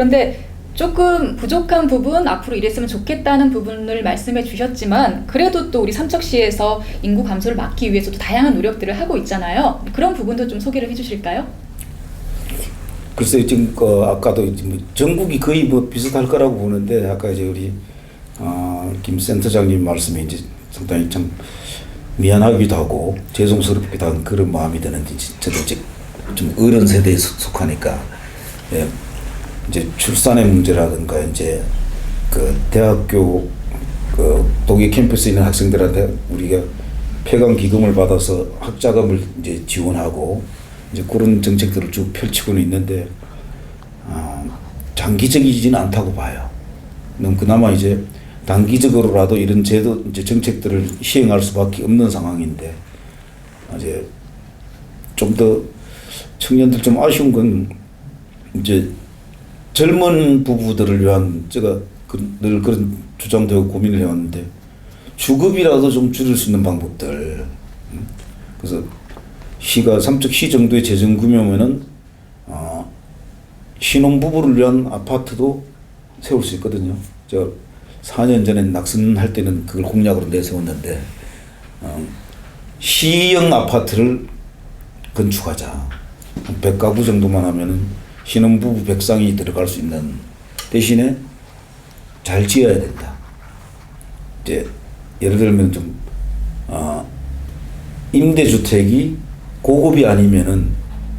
그런데 조금 부족한 부분, 앞으로 이랬으면 좋겠다는 부분을 말씀해 주셨지만, 그래도 또 우리 삼척시에서 인구 감소를 막기 위해서도 다양한 노력들을 하고 있잖아요. 그런 부분도 좀 소개를 해 주실까요? 글쎄요, 지금 그 아까도 전국이 거의 뭐 비슷할 거라고 보는데 아까 이제 우리 어, 김 센터장님 말씀에 이제 상당히 참 미안하기도 하고 죄송스럽기도 한 그런 마음이 드는데 저도 이제 좀 어른 세대에 속- 속하니까 예, 이제 출산의 문제라든가 이제 그 대학교 그 독일 캠퍼스에 있는 학생들한테 우리가 폐강 기금을 받아서 학자금을 이제 지원하고 이제 그런 정책들을 쭉 펼치고는 있는데 아, 장기적이지는 않다고 봐요. 그럼 그나마 이제 단기적으로라도 이런 제도 이제 정책들을 시행할 수밖에 없는 상황인데 이제 좀 더 청년들 좀 아쉬운 건 이제 젊은 부부들을 위한 제가 그, 늘 그런 주장도 고민을 해왔는데 주급이라도 좀 줄일 수 있는 방법들 음? 그래서 시가 삼척 시 정도의 재정 규모면은 어, 신혼 부부를 위한 아파트도 세울 수 있거든요. 제가 4년 전에 낙선할 때는 그걸 공약으로 내세웠는데 어, 시형 아파트를 건축하자. 100가구 정도만 하면은 신혼부부 백상이 들어갈 수 있는 대신에 잘 지어야 된다. 이제 예를 들면 좀 어, 임대주택이 고급이 아니면은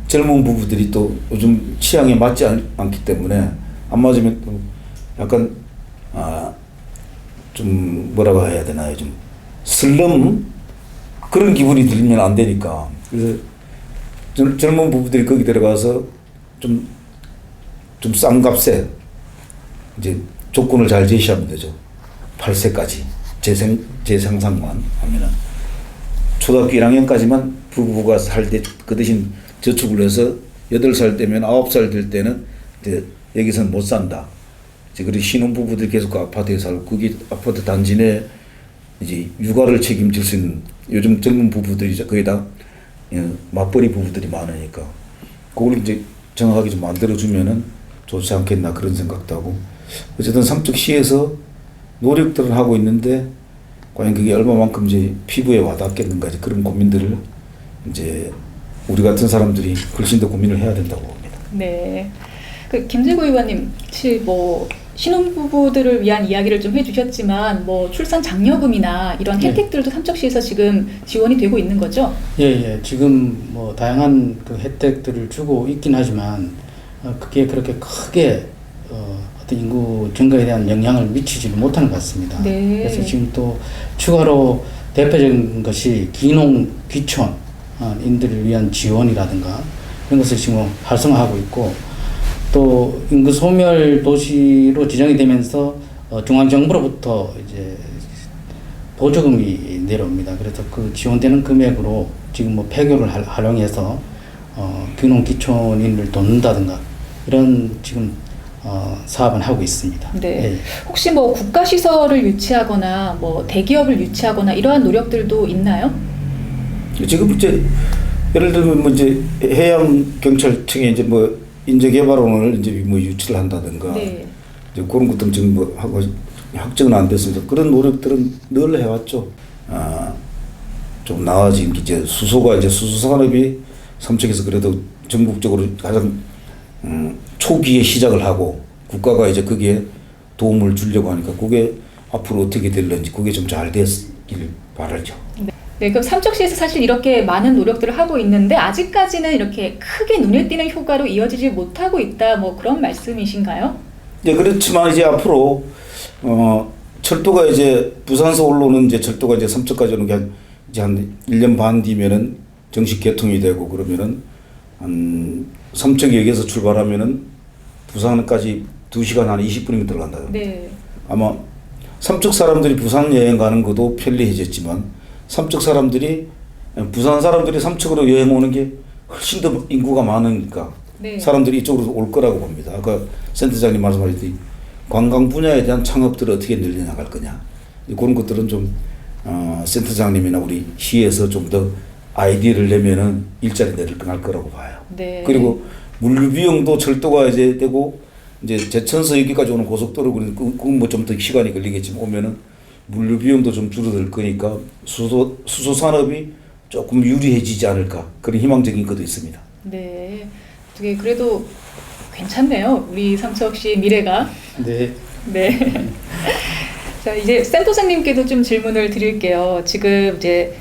젊은 부부들이 또 요즘 취향에 맞지 않, 않기 때문에 안 맞으면 또 약간 아 좀 뭐라고 해야 되나요? 좀 슬럼 그런 기분이 들면 안 되니까. 그래서 젊- 젊은 부부들이 거기 들어가서 좀 좀 싼 값에 이제 조건을 잘 제시하면 되죠. 8세까지 재생 재생산만 하면은 초등학교 1학년까지만 부부가 살 때 그 대신 저축을 해서 8살 되면 9살 될 때는 이제 여기서는 못 산다. 이제 그리고 신혼 부부들이 계속 그 아파트에 살고 그게 아파트 단지 내 이제 육아를 책임질 수 있는 요즘 젊은 부부들이 거의 다 예, 맞벌이 부부들이 많으니까 그걸 이제 정확하게 좀 만들어주면은 좋지 않겠나 그런 생각도 하고 어쨌든 삼척시에서 노력들을 하고 있는데 과연 그게 얼마만큼 이제 피부에 와닿겠는가 이제 그런 고민들을 이제 우리 같은 사람들이 훨씬 더 고민을 해야 된다고 봅니다. 네. 그 김재구 의원님, 혹시 뭐 신혼부부들을 위한 이야기를 좀 해주셨지만 뭐 출산 장려금이나 이런 네. 혜택들도 삼척시에서 지금 지원이 되고 있는 거죠? 예, 예. 지금 뭐 다양한 그 혜택들을 주고 있긴 하지만 어, 그게 그렇게 크게 어, 어떤 인구 증가에 대한 영향을 미치지는 못하는 것 같습니다. 네. 그래서 지금 또 추가로 대표적인 것이 기농 귀촌 어, 인들을 위한 지원이라든가 이런 것을 지금 활성화하고 있고 또 인구 소멸 도시로 지정이 되면서 어, 중앙 정부로부터 이제 보조금이 내려옵니다. 그래서 그 지원되는 금액으로 지금 뭐 폐교를 할- 활용해서 어, 귀농 귀촌인을 돕는다든가 이런 지금 어, 사업은 하고 있습니다. 네. 예. 혹시 뭐 국가 시설을 유치하거나 뭐 대기업을 유치하거나 이러한 노력들도 있나요? 지금 이제 예를 들면 뭐 이제 해양 경찰청에 이제 뭐 인재 개발원을 이제 뭐 유치를 한다든가 네. 이제 그런 것들 지금 뭐 하고 확정은 안 됐습니다. 그런 노력들은 늘 해왔죠. 아, 좀 나아진 게 이제 수소가 이제 수소 산업이 삼척에서 그래도 전국적으로 가장 음, 초기에 시작을 하고 국가가 이제 거기에 도움을 주려고 하니까 그게 앞으로 어떻게 될런지 그게 좀 잘 됐길 바라죠. 네, 그럼 삼척시에서 사실 이렇게 많은 노력들을 하고 있는데 아직까지는 이렇게 크게 눈에 띄는 효과로 이어지지 못하고 있다 뭐 그런 말씀이신가요? 네, 그렇지만 이제 앞으로 어 철도가 이제 부산서 올라오는 이제 철도가 이제 삼척까지 오는 게 한 이제 한 1년 반 뒤면은 정식 개통이 되고 그러면은 한 삼척역에서 출발하면은 부산까지 2시간 한 20분이면 들어간다. 네. 아마 삼척 사람들이 부산 여행 가는 것도 편리해졌지만 삼척 사람들이 부산 사람들이 삼척으로 여행 오는 게 훨씬 더 인구가 많으니까 네. 사람들이 이쪽으로 올 거라고 봅니다. 아까 센터장님 말씀하셨듯이 관광 분야에 대한 창업들을 어떻게 늘려나갈 거냐 그런 것들은 좀 어, 센터장님이나 우리 시에서 좀 더 아이디어를 내면은 일자리 내릴 날 거라고 봐요. 네. 그리고 물류 비용도 철도가 이제 되고 이제 제천서 여기까지 오는 고속도로 그런 그건 뭐좀 더 시간이 걸리겠지만 오면은 물류 비용도 좀 줄어들 거니까 수소 수소 산업이 조금 유리해지지 않을까 그런 희망적인 것도 있습니다. 네. 되게 그래도 괜찮네요. 우리 삼척 시 미래가. 네. 네. 자, 이제 센터장님께도 좀 질문을 드릴게요. 지금 이제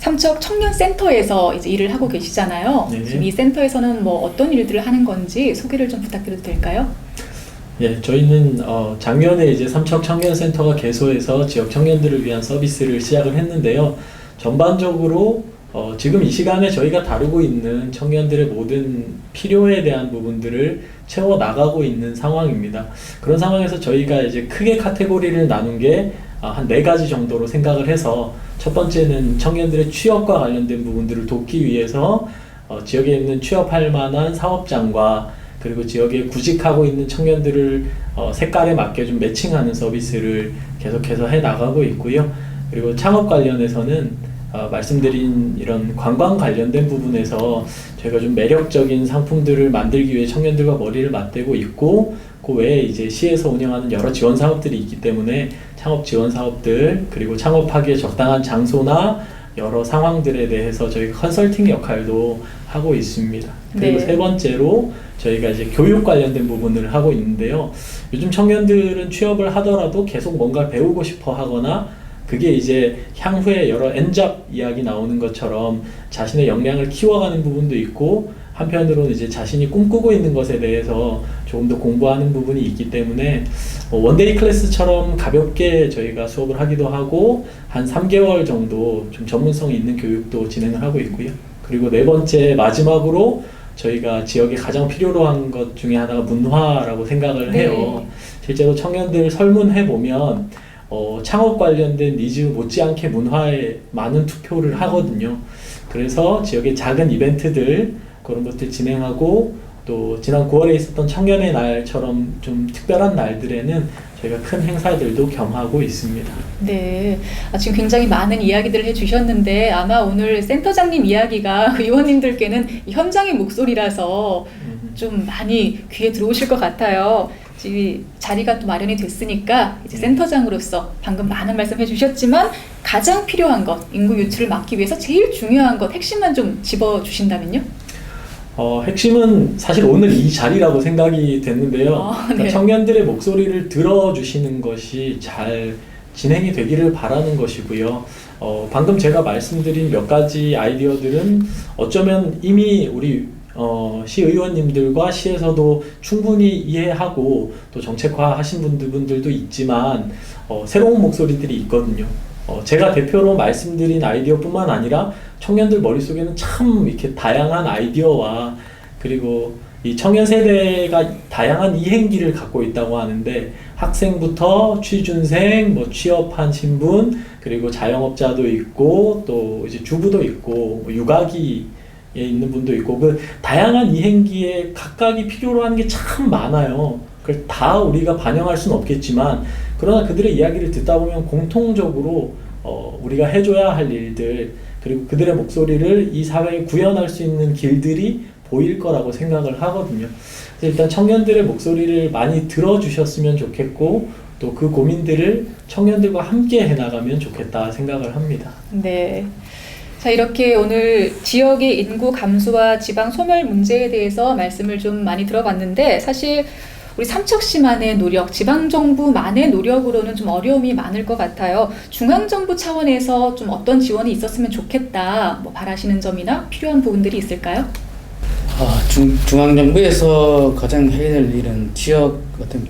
삼척 청년 센터에서 이제 일을 하고 계시잖아요. 네. 지금 이 센터에서는 뭐 어떤 일들을 하는 건지 소개를 좀 부탁드려도 될까요? 예, 저희는 어, 작년에 이제 삼척 청년센터가 개소해서 지역 청년들을 위한 서비스를 시작을 했는데요. 전반적으로 어, 지금 이 시간에 저희가 다루고 있는 청년들의 모든 필요에 대한 부분들을 채워 나가고 있는 상황입니다. 그런 상황에서 저희가 이제 크게 카테고리를 나눈 게 한 네 가지 정도로 생각을 해서 첫 번째는 청년들의 취업과 관련된 부분들을 돕기 위해서 어, 지역에 있는 취업할 만한 사업장과 그리고 지역에 구직하고 있는 청년들을 어, 색깔에 맞게 좀 매칭하는 서비스를 계속해서 해 나가고 있고요. 그리고 창업 관련해서는 어, 말씀드린 이런 관광 관련된 부분에서 저희가 좀 매력적인 상품들을 만들기 위해 청년들과 머리를 맞대고 있고 그 외에 이제 시에서 운영하는 여러 지원 사업들이 있기 때문에 창업 지원 사업들 그리고 창업하기에 적당한 장소나 여러 상황들에 대해서 저희가 컨설팅 역할도 하고 있습니다. 그리고 네. 세 번째로 저희가 이제 교육 관련된 부분을 하고 있는데요. 요즘 청년들은 취업을 하더라도 계속 뭔가 배우고 싶어 하거나 그게 이제 향후에 여러 엔잡 이야기 나오는 것처럼 자신의 역량을 키워가는 부분도 있고 한편으로는 이제 자신이 꿈꾸고 있는 것에 대해서 조금 더 공부하는 부분이 있기 때문에 어, 원데이 클래스처럼 가볍게 저희가 수업을 하기도 하고 한 3개월 정도 좀 전문성 있는 교육도 진행을 하고 있고요. 그리고 네 번째 마지막으로 저희가 지역에 가장 필요로 한 것 중에 하나가 문화라고 생각을 네. 해요. 실제로 청년들 설문해 보면 어, 창업 관련된 니즈 못지않게 문화에 많은 투표를 하거든요. 그래서 지역의 작은 이벤트들 그런 것들 진행하고 또 지난 9월에 있었던 청년의 날처럼 좀 특별한 날들에는 저희가 큰 행사들도 겸하고 있습니다. 네. 아, 지금 굉장히 많은 이야기들을 해주셨는데 아마 오늘 센터장님 이야기가 의원님들께는 이 현장의 목소리라서 음. 좀 많이 귀에 들어오실 것 같아요. 자리가 또 마련이 됐으니까 이제 네. 센터장으로서 방금 많은 말씀 해 주셨지만 가장 필요한 것, 인구 유출을 막기 위해서 제일 중요한 것, 핵심만 좀 집어 주신다면요? 어, 핵심은 사실 오늘 이 자리라고 생각이 됐는데요. 아, 그러니까 네. 청년들의 목소리를 들어주시는 것이 잘 진행이 되기를 바라는 것이고요. 어, 방금 제가 말씀드린 몇 가지 아이디어들은 어쩌면 이미 우리 어, 시의원님들과 시에서도 충분히 이해하고 또 정책화 하신 분들, 분들도 있지만 어, 새로운 목소리들이 있거든요. 어, 제가 대표로 말씀드린 아이디어뿐만 아니라 청년들 머릿속에는 참 이렇게 다양한 아이디어와 그리고 이 청년 세대가 다양한 이행기를 갖고 있다고 하는데 학생부터 취준생, 뭐 취업한 신분, 그리고 자영업자도 있고 또 이제 주부도 있고 뭐 육아기에 있는 분도 있고 그 다양한 이행기에 각각이 필요로 하는 게 참 많아요. 그걸 다 우리가 반영할 수는 없겠지만 그러나 그들의 이야기를 듣다 보면 공통적으로 어, 우리가 해줘야 할 일들 그리고 그들의 목소리를 이 사회에 구현할 수 있는 길들이 보일 거라고 생각을 하거든요. 그래서 일단 청년들의 목소리를 많이 들어주셨으면 좋겠고 또 그 고민들을 청년들과 함께 해나가면 좋겠다 생각을 합니다. 네. 자, 이렇게 오늘 지역의 인구 감소와 지방 소멸 문제에 대해서 말씀을 좀 많이 들어봤는데 사실 우리 삼척시만의 노력, 지방정부만의 노력으로는 좀 어려움이 많을 것 같아요. 중앙정부 차원에서 좀 어떤 지원이 있었으면 좋겠다, 뭐 바라시는 점이나 필요한 부분들이 있을까요? 아, 중, 중앙정부에서 가장 해야 될 일은 지역 어떤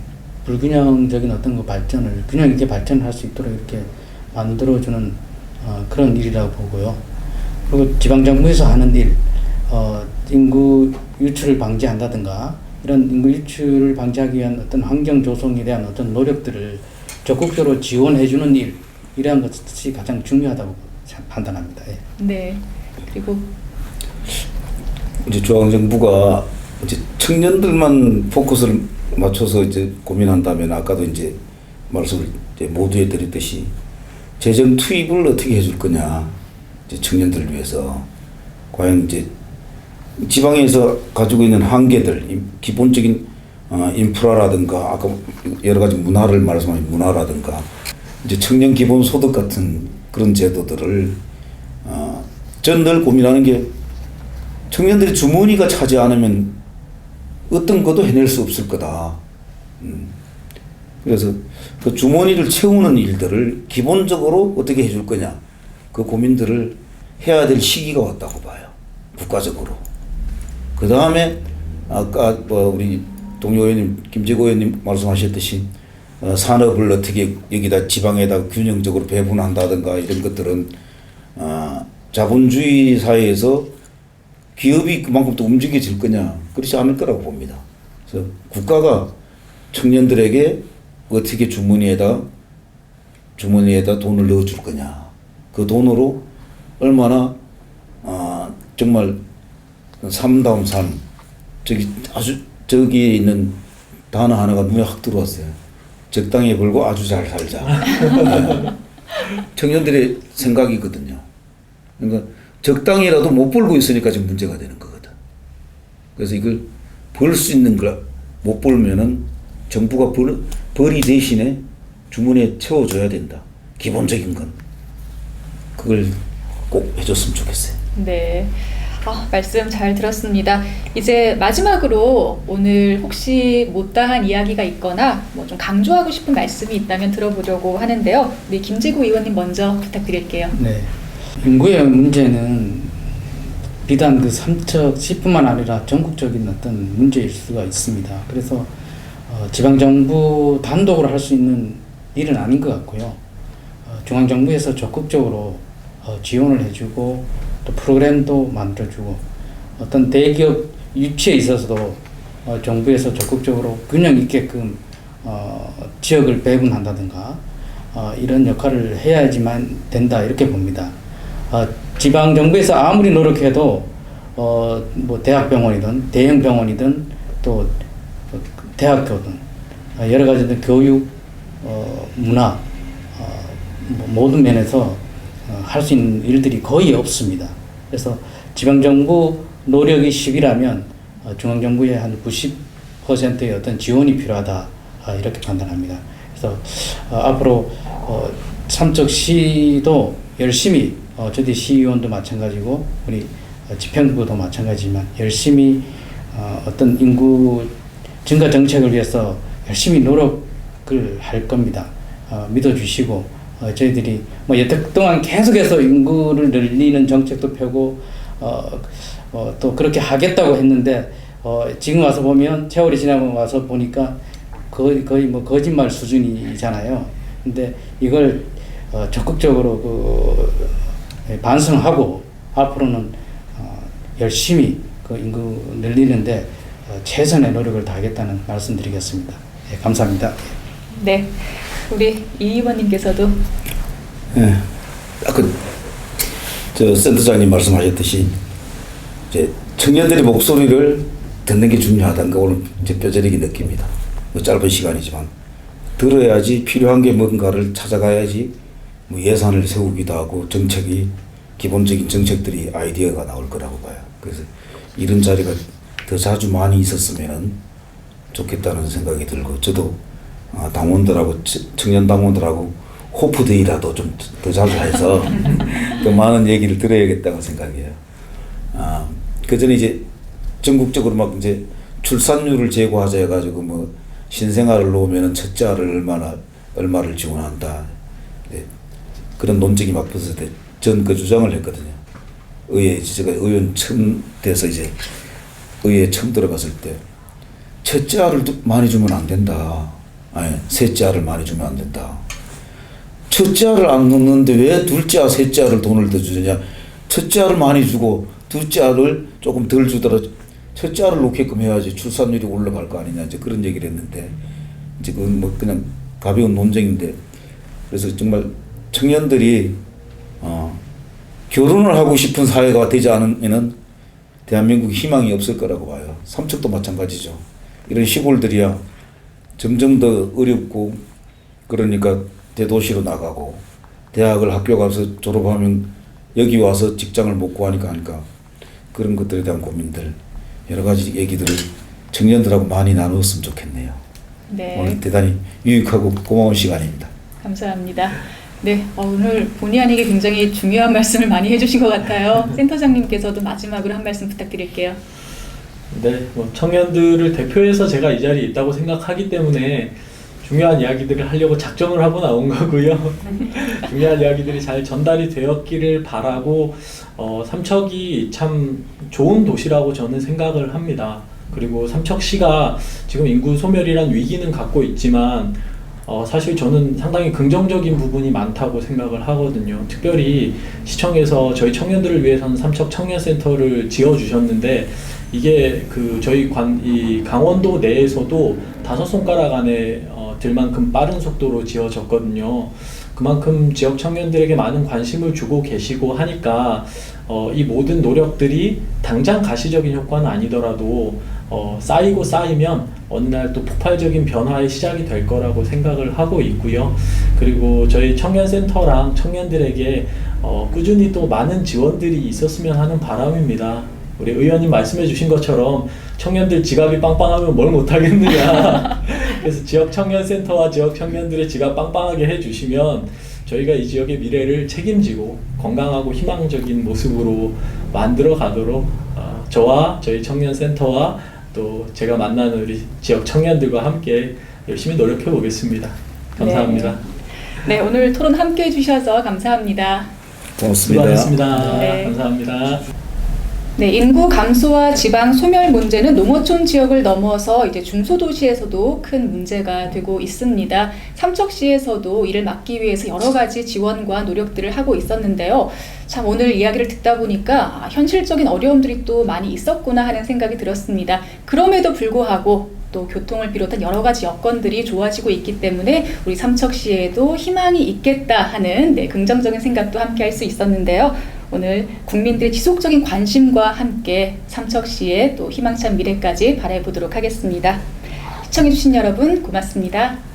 불균형적인 어떤 그 발전을 균형 있게 발전할 수 있도록 이렇게 만들어주는 어, 그런 일이라고 보고요. 그리고 지방정부에서 하는 일, 어, 인구 유출을 방지한다든가 이런 인구 유출을 방지하기 위한 어떤 환경 조성에 대한 어떤 노력들을 적극적으로 지원해주는 일, 이러한 것이 가장 중요하다고 판단합니다. 예. 네. 그리고 이제 중앙정부가 이제 청년들만 포커스를 맞춰서 이제 고민한다면 아까도 이제 말씀을 이제 모두 해드렸듯이 재정 투입을 어떻게 해줄 거냐 이제 청년들을 위해서 과연 이제 지방에서 가지고 있는 한계들 이 기본적인 어, 인프라라든가 아까 여러 가지 문화를 말씀하신 문화라든가 이제 청년 기본 소득 같은 그런 제도들을 어, 전늘 고민하는 게 청년들이 주머니가 차지 않으면 어떤 것도 해낼 수 없을 거다. 음. 그래서 그 주머니를 채우는 일들을 기본적으로 어떻게 해줄 거냐 그 고민들을 해야 될 시기가 왔다고 봐요 국가적으로 그 다음에 아까 뭐 우리 동료 의원님 김재고 의원님 말씀하셨듯이 어, 산업을 어떻게 여기다 지방에다 균형적으로 배분한다든가 이런 것들은 어, 자본주의 사회에서 기업이 그만큼 또 움직여질 거냐 그렇지 않을 거라고 봅니다. 그래서 국가가 청년들에게 어떻게 주머니에다 주머니에다 돈을 넣어줄 거냐 그 돈으로 얼마나 아 정말 삶다운 삶 저기 아주 저기에 있는 단어 하나가 눈에 확 들어왔어요. 적당히 벌고 아주 잘 살자. 청년들의 생각이거든요. 그러니까 적당히라도 못 벌고 있으니까 지금 문제가 되는 거거든. 그래서 이걸 벌 수 있는 걸 못 벌면은 정부가 벌, 벌이 대신에 주머니에 채워줘야 된다. 기본적인 건. 그걸 꼭 해줬으면 좋겠어요. 네. 아, 말씀 잘 들었습니다. 이제 마지막으로 오늘 혹시 못다한 이야기가 있거나 뭐 좀 강조하고 싶은 말씀이 있다면 들어보려고 하는데요. 우리 김재구 의원님 먼저 부탁드릴게요. 네. 인구의 문제는 비단 그 삼척시뿐만 아니라 전국적인 어떤 문제일 수가 있습니다. 그래서 어, 지방 정부 단독으로 할 수 있는 일은 아닌 것 같고요. 어, 중앙 정부에서 적극적으로 어, 지원을 해주고 또 프로그램도 만들어주고 어떤 대기업 유치에 있어서도 어, 정부에서 적극적으로 균형 있게끔 어, 지역을 배분한다든가 어, 이런 역할을 해야지만 된다 이렇게 봅니다. 어, 지방 정부에서 아무리 노력해도 어, 뭐 대학병원이든 대형 병원이든 또 어, 대학교든 어, 여러 가지 교육, 어, 문화 어, 뭐 모든 면에서 어, 할 수 있는 일들이 거의 없습니다. 그래서 지방 정부 노력이 10이라면 어, 중앙 정부의 한 90%의 어떤 지원이 필요하다 아, 이렇게 판단합니다. 그래서 어, 앞으로 어, 삼척시도 열심히 어, 저희 시의원도 마찬가지고 우리 어, 집행부도 마찬가지지만 열심히 어, 어떤 인구 증가 정책을 위해서 열심히 노력을 할 겁니다. 어, 믿어주시고 어, 저희들이 뭐 여태 동안 계속해서 인구를 늘리는 정책도 펴고 어, 어, 또 그렇게 하겠다고 했는데 어, 지금 와서 보면 세월이 지나고 와서 보니까 거의, 거의 뭐 거짓말 수준이잖아요. 근데 이걸 어, 적극적으로 그 예, 반성하고 앞으로는 어, 열심히 그 인구 늘리는데 어, 최선의 노력을 다하겠다는 말씀드리겠습니다. 예, 감사합니다. 네. 우리 이 의원님께서도 예. 아까 저 센터장님 말씀하셨듯이 이제 청년들의 목소리를 듣는 게 중요하다는 거 오늘 이제 뼈저리게 느낍니다. 뭐 짧은 시간이지만 들어야지 필요한 게 뭔가를 찾아가야지 뭐 예산을 세우기도 하고 정책이 기본적인 정책들이 아이디어가 나올 거라고 봐요. 그래서 이런 자리가 더 자주 많이 있었으면 좋겠다는 생각이 들고 저도 아, 당원들하고 치- 청년 당원들하고 호프데이라도 좀 더 자주 해서 더 많은 얘기를 들어야겠다고 생각해요. 아, 그 전에 이제 전국적으로 막 이제 출산율을 제고하자 해가지고 뭐 신생아를 놓으면은 첫째 아를 얼마나 얼마를 지원한다. 네. 그런 논쟁이 막 벌어질 때전 그 주장을 했거든요. 의회 제가 의원 처음 돼서 이제 의회 처음 들어갔을 때 첫째 알을 두- 많이 주면 안 된다. 아니 셋째 알을 많이 주면 안 된다. 첫째 알을 안 넣는데 왜 둘째 알, 셋째 알을 돈을 더 주느냐? 첫째 알을 많이 주고 둘째 알을 조금 덜 주더라도 첫째 알을 놓게끔 해야지 출산율이 올라갈 거 아니냐 이제 그런 얘기를 했는데 이제 그건 뭐 그냥 가벼운 논쟁인데 그래서 정말 청년들이 어, 결혼을 하고 싶은 사회가 되지 않으면은 대한민국 희망이 없을 거라고 봐요. 삼척도 마찬가지죠. 이런 시골들이야 점점 더 어렵고 그러니까 대도시로 나가고 대학을 학교 가서 졸업하면 여기 와서 직장을 못 구하니까 하니까 그런 것들에 대한 고민들 여러 가지 얘기들을 청년들하고 많이 나누었으면 좋겠네요. 네. 오늘 대단히 유익하고 고마운 시간입니다. 감사합니다. 네, 어, 오늘 본의 아니게 굉장히 중요한 말씀을 많이 해주신 것 같아요. 센터장님께서도 마지막으로 한 말씀 부탁드릴게요. 네, 뭐 청년들을 대표해서 제가 이 자리에 있다고 생각하기 때문에 중요한 이야기들을 하려고 작정을 하고 나온 거고요. 중요한 이야기들이 잘 전달이 되었기를 바라고 어, 삼척이 참 좋은 도시라고 저는 생각을 합니다. 그리고 삼척시가 지금 인구 소멸이란 위기는 갖고 있지만 어, 사실 저는 상당히 긍정적인 부분이 많다고 생각을 하거든요. 특별히 시청에서 저희 청년들을 위해서는 삼척 청년센터를 지어주셨는데 이게 그 저희 관, 이 강원도 내에서도 다섯 손가락 안에 어, 들 만큼 빠른 속도로 지어졌거든요. 그만큼 지역 청년들에게 많은 관심을 주고 계시고 하니까 어, 이 모든 노력들이 당장 가시적인 효과는 아니더라도 어, 쌓이고 쌓이면 어느 날 또 폭발적인 변화의 시작이 될 거라고 생각을 하고 있고요. 그리고 저희 청년센터랑 청년들에게 어, 꾸준히 또 많은 지원들이 있었으면 하는 바람입니다. 우리 의원님 말씀해 주신 것처럼 청년들 지갑이 빵빵하면 뭘 못하겠느냐. 그래서 지역 청년센터와 지역 청년들의 지갑 빵빵하게 해주시면 저희가 이 지역의 미래를 책임지고 건강하고 희망적인 모습으로 만들어 가도록 어, 저와 저희 청년센터와 또 제가 만나는 우리 지역 청년들과 함께 열심히 노력해 보겠습니다. 감사합니다. 네, 오늘 토론 함께 해주셔서 감사합니다. 고맙습니다. 수고하셨습니다. 네. 감사합니다. 네, 인구 감소와 지방 소멸 문제는 농어촌 지역을 넘어서 이제 중소도시에서도 큰 문제가 되고 있습니다. 삼척시에서도 이를 막기 위해서 여러 가지 지원과 노력들을 하고 있었는데요. 참 오늘 이야기를 듣다 보니까 아, 현실적인 어려움들이 또 많이 있었구나 하는 생각이 들었습니다. 그럼에도 불구하고 또 교통을 비롯한 여러 가지 여건들이 좋아지고 있기 때문에 우리 삼척시에도 희망이 있겠다 하는 네, 긍정적인 생각도 함께 할 수 있었는데요. 오늘 국민들의 지속적인 관심과 함께 삼척시의 또 희망찬 미래까지 바라보도록 하겠습니다. 시청해주신 여러분 고맙습니다.